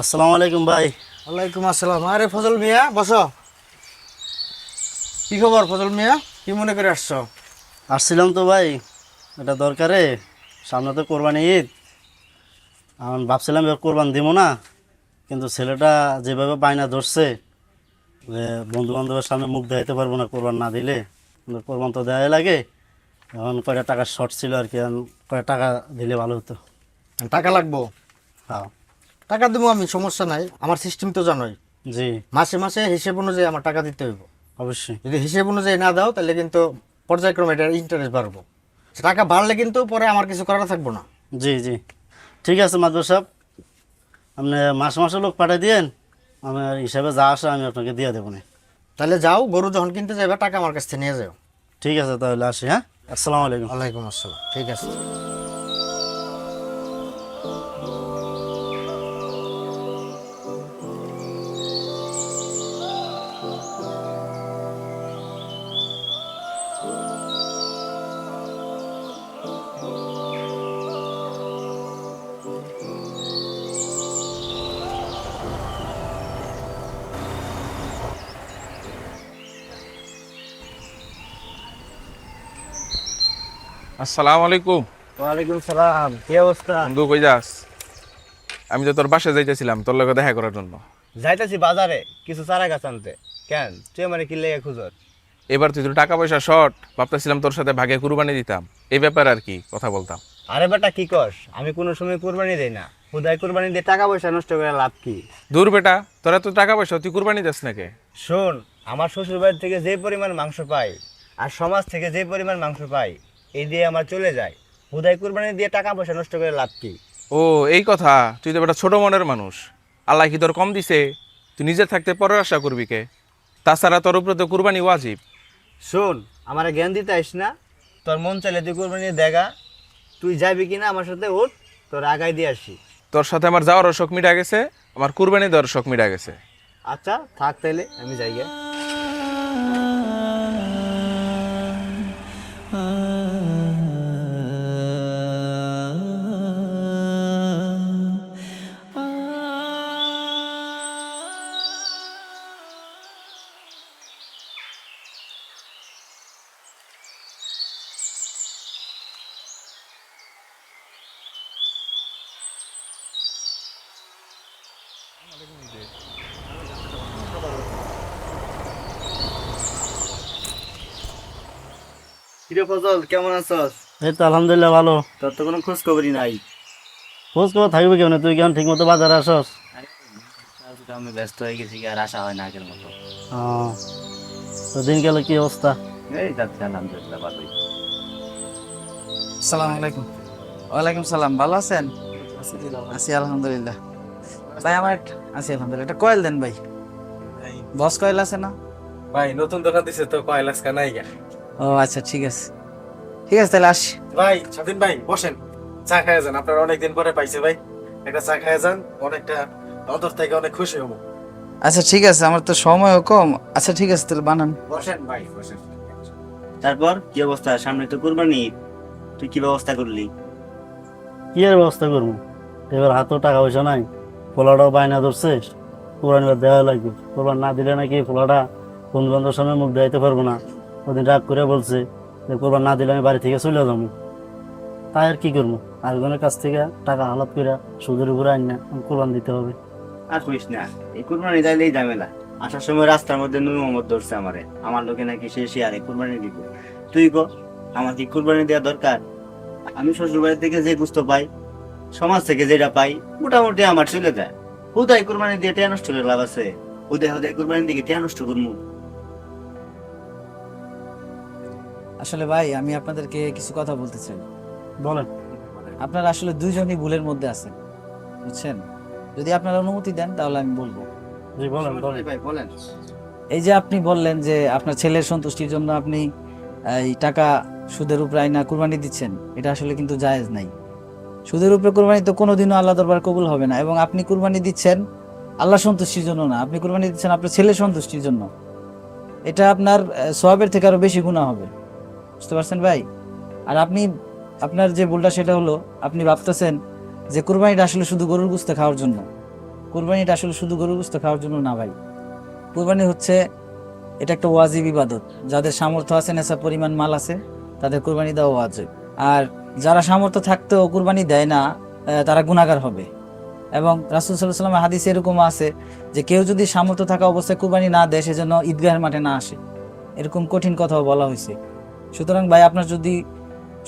আসসালামু আলাইকুম ভাই। ওয়ালাইকুম আসসালাম। আরে ফজল মিয়া বসো। কি খবর ফজল মিয়া? কি মনে করে আসছো? আসছিলাম তো ভাই এটা দরকারে সামনে তো কোরবানি ঈদ। আমি ভাবছিলাম এবার কোরবান দিব না কিন্তু ছেলেটা যেভাবে বায়না ধরছে যে বন্ধু বান্ধবের সামনে মুখ দেখাইতে পারব না কোরবান না দিলে। কিন্তু কোরবান তো দেওয়াই লাগে এখন কয়টা টাকা শর্ট ছিল আর কি এখন কয়টা টাকা দিলে ভালো হতো। টাকা লাগবো? হ্যাঁ। টাকা দেবো আমি সমস্যা নাই। আমার সিস্টেম তো জানোই। জি। মাসে মাসে হিসেব অনুযায়ী আমার টাকা দিতে হইব। অবশ্যই। যদি হিসেব অনুযায়ী না দাও তাহলে কিন্তু পর্যায়ক্রমে এটার ইন্টারেস্ট বাড়বো। টাকা বাড়লে কিন্তু পরে আমার কিছু করার থাকব না। জি জি। ঠিক আছে মাদুর সাহেব। আপনি মাসে মাসে লোক পাঠিয়ে দিয়েন। আমার হিসাবে যা আসে আমি আপনাকে দিয়ে দেবো না। তাহলে যাও গরু যখন কিনতে যাবে টাকা আমার কাছ থেকে নিয়ে যাও। ঠিক আছে তাহলে আসি হ্যাঁ? আসসালামু আলাইকুম। ওয়ালাইকুম আসসালাম। ঠিক আছে। আসসালামু আলাইকুম ওয়ালাইকুম সালাম কি অবস্থা? বন্ধু কই যাস? আমি তো তোর বাসায় যাইতেছিলাম তোর লগে দেখা করার জন্য। যাইতেছি বাজারে কিছু চারা গাছ আনতে। কেন? তুই মানে কি লেগে খুঁজর এবার তুই তো টাকা পয়সা শর্ট ভাবতেছিলাম তোর সাথে ভাগে কুরবানি দিতাম। এই ব্যাপার আর কি কথা বলতাম। আরে বেটা কি কস? আমি কোনো সময় কুরবানি দেই না। খুদাই কুরবানি দিয়ে টাকা পয়সা নষ্ট করে লাভ কি? দূর বেটা তোরা তো টাকা পয়সা তুই কুরবানি দিস নাকি শোন আমার শ্বশুর বাড়ি থেকে যে পরিমাণ মাংস পাই আর সমাজ থেকে যে পরিমাণ মাংস পাই এই দিয়ে আমার চলে যায় হুদাই কুরবানি দিয়ে টাকা পয়সা নষ্ট করে লাভ কি? ও এই কথা। তুই তো একটা ছোট মনের মানুষ। আল্লাহ কি তোর কম দিছে? তুই নিজে থাকতে পরের আশা করবি কে? তাছাড়া তোর উপরে তো কুরবানি ওয়াজিব। শোন আমার জ্ঞান দিতে আইস না। তোর মন চাইলে তুই কুরবানি দেখা। তুই যাবি কিনা আমার সাথে উঠ তোর আগাই দিয়ে আসি। তোর সাথে আমার যাওয়ারও শখ মিটা গেছে আমার কুরবানি দেওয়ার শখ মিটা গেছে। আচ্ছা থাক তাইলে আমি যাই গে। কিরে ফজল কেমন আছস? এই তো আলহামদুলিল্লাহ ভালো। তোর তো কোনো খোঁজ খবরই নাই। খোঁজ খবর থাকবে কেমন? তুই কেমন ঠিক মতো বাজারে আসস আমি ব্যস্ত হয়ে গেছি আর আসা হয় না আগের মতো। তো দিন গেলে কি অবস্থা? এই যাচ্ছে আলহামদুলিল্লাহ ভালোই। আলাইকুম। ওয়ালাইকুম সালাম ভালো আছেন? আছি আলহামদুলিল্লাহ। ভাই আমার একটা- আছি আলহামদুলিল্লাহ। একটা কয়েল দেন ভাই। বস কয়েল আছে না? ভাই নতুন দোকান দিছে তো কয়েল আজকে নাই গা। ও আচ্ছা ঠিক আছে। ঠিক আছে তাহলে আসি। ভাই স্বাধীন ভাই বসেন। চা খায় যান আপনার অনেকদিন পরে পাইছে ভাই। একটা চা খায় যান অনেকটা অন্তর থেকে অনেক খুশি হব। আচ্ছা ঠিক আছে আমার তো সময়ও কম। আচ্ছা ঠিক আছে তাহলে বানান। বসেন ভাই বসেন। তারপর কি অবস্থা? সামনে তো কুরবানি। তুই কি ব্যবস্থা করলি? কি এর ব্যবস্থা করব? এবার হাতেও টাকা পয়সা নাই পোলাটাও বায়না ধরছে। এবার দেওয়া লাগবে। কোরবান না দিলে নাকি পোলাটা বন্ধু বান্ধবের সামনে মুখ দেখাইতে পারব না। ওদিন রাগ করে বলছে যে, কোরবান না দিলে আমি বাড়ি থেকে চলে যাব। তাই আর কি করব? আরেকজনের কাছ থেকে টাকা হালাত করে সুদের উপরে আইন না, কোরবান দিতে হবে। আর কইস না, এই কুরবানি যাইলেই ঝামেলা। আসার সময় রাস্তার মধ্যে নূর মোহাম্মদ ধরছে আমারে। আমার লোকে নাকি সে শেয়ারে কুরবানি দিব। তুই কো, আমার কি কুরবানি দেওয়া দরকার? আমি শ্বশুর বাড়ি থেকে যে গুস্ত পাই, সমাজ থেকে যেটা পাই, মোটামুটি আমার চলে যায়। হুদাই কুরবানি দিয়ে টেয়া নষ্ট করে লাভ আছে। হুদাই হুদাই কুরবানি দিকে টেয়া নষ্ট করব আসলে ভাই আমি আপনাদেরকে কিছু কথা বলতে চাই। বলেন। আপনারা আসলে দুইজনই ভুলের মধ্যে আছেন বুঝছেন? যদি আপনারা অনুমতি দেন তাহলে আমি বলব। জি বলেন বলেন। ভাই বলেন। এই যে আপনি বললেন যে আপনার ছেলের সন্তুষ্টির জন্য আপনি এই টাকা সুদের উপরে আইনা কুরবানি দিচ্ছেন এটা আসলে কিন্তু জায়েজ নাই। সুদের উপরে কুরবানি তো কোনোদিনও আল্লাহ দরবার কবুল হবে না এবং আপনি কুরবানি দিচ্ছেন আল্লাহ সন্তুষ্টির জন্য না আপনি কুরবানি দিচ্ছেন আপনার ছেলের সন্তুষ্টির জন্য। এটা আপনার সোয়াবের থেকে আরও বেশি গুণা হবে। বুঝতে পারছেন ভাই? আর আপনি, আপনার যে ভুলটা সেটা হলো, আপনি ভাবতেছেন যে কুরবানিটা আসলে শুধু গরুর গুস্তে খাওয়ার জন্য। কুরবানিটা আসলে শুধু গরুর গোস্ত খাওয়ার জন্য না ভাই। কুরবানি হচ্ছে, এটা একটা ওয়াজিব ইবাদত। যাদের সামর্থ্য আছে নেশা পরিমাণ মাল আছে, তাদের কুরবানি দেওয়া ওয়াজিব। আর যারা সামর্থ্য থাকতেও কুরবানি দেয় না তারা গুণাগার হবে। এবং রাসুল সাল্লাহ সাল্লামের হাদিস এরকম আছে যে কেউ যদি সামর্থ্য থাকা অবস্থায় কুরবানি না দেয় সেজন্য ঈদগাহের মাঠে না আসে। এরকম কঠিন কথাও বলা হয়েছে। সুতরাং ভাই আপনার যদি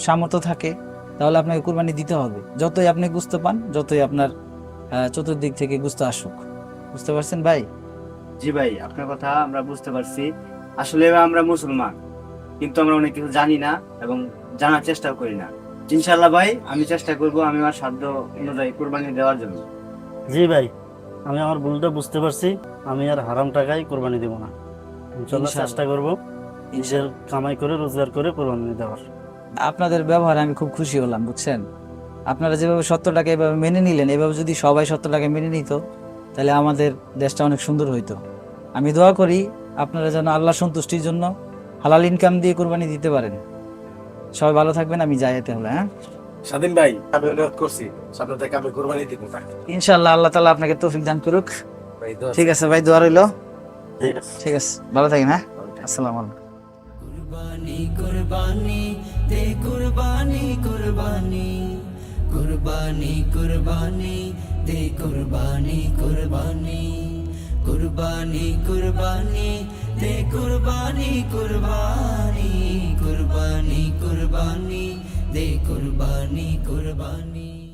সামর্থ্য থাকে তাহলে আপনাকে কুরবানি দিতে হবে। যতই আপনি বুঝতে পান যতই আপনার চতুর্দিক থেকে গুস্ত আসুক। বুঝতে পারছেন ভাই? জি ভাই আপনার কথা আমরা বুঝতে পারছি। আসলে আমরা মুসলমান কিন্তু আমরা অনেক কিছু জানি না এবং জানার চেষ্টাও করি না। ইনশাল্লাহ ভাই আমি চেষ্টা করব আমি আমার সাধ্য অনুযায়ী কোরবানি দেওয়ার জন্য। জি ভাই আমি আমার ভুলটা বুঝতে পারছি। আমি আর হারাম টাকায় কোরবানি দেবো না। ইনশাল্লাহ। চেষ্টা করব। নিজের কামাই করে রোজগার করে কোরবানি দেওয়ার। আপনাদের ব্যবহারে আমি খুব খুশি হলাম বুঝছেন? আপনারা যেভাবে সত্যটাকে এভাবে মেনে নিলেন এভাবে যদি সবাই সত্যটাকে মেনে নিত তাহলে আমাদের দেশটা অনেক সুন্দর হইতো। আমি দোয়া করি আপনারা যেন আল্লাহ সন্তুষ্টির জন্য হালাল ইনকাম দিয়ে কোরবানি দিতে পারেন। সবাই ভালো থাকবেন আমি যাই এতে হলে হ্যাঁ? স্বাধীন ভাই আমি অনুরোধ করছি সামনে থেকে আমি কোরবানি দিব। ইনশাল্লাহ আল্লাহ তালা আপনাকে তৌফিক দান করুক। ভাই দোয়া ঠিক আছে ভাই দোয়া রইল। ঠিক আছে। ঠিক আছে ভালো থাকেন হ্যাঁ? আসসালামু আলাইকুম। কুরবানি কুরবানি দে কুরবানি কুরবানি। কুরবানি কুরবানি দে কুরবানি কুরবানি। কুরবানি কুরবানি দে কুরবানি কুরবানি। কুরবানি কুরবানি দে কুরবানি কুরবানি।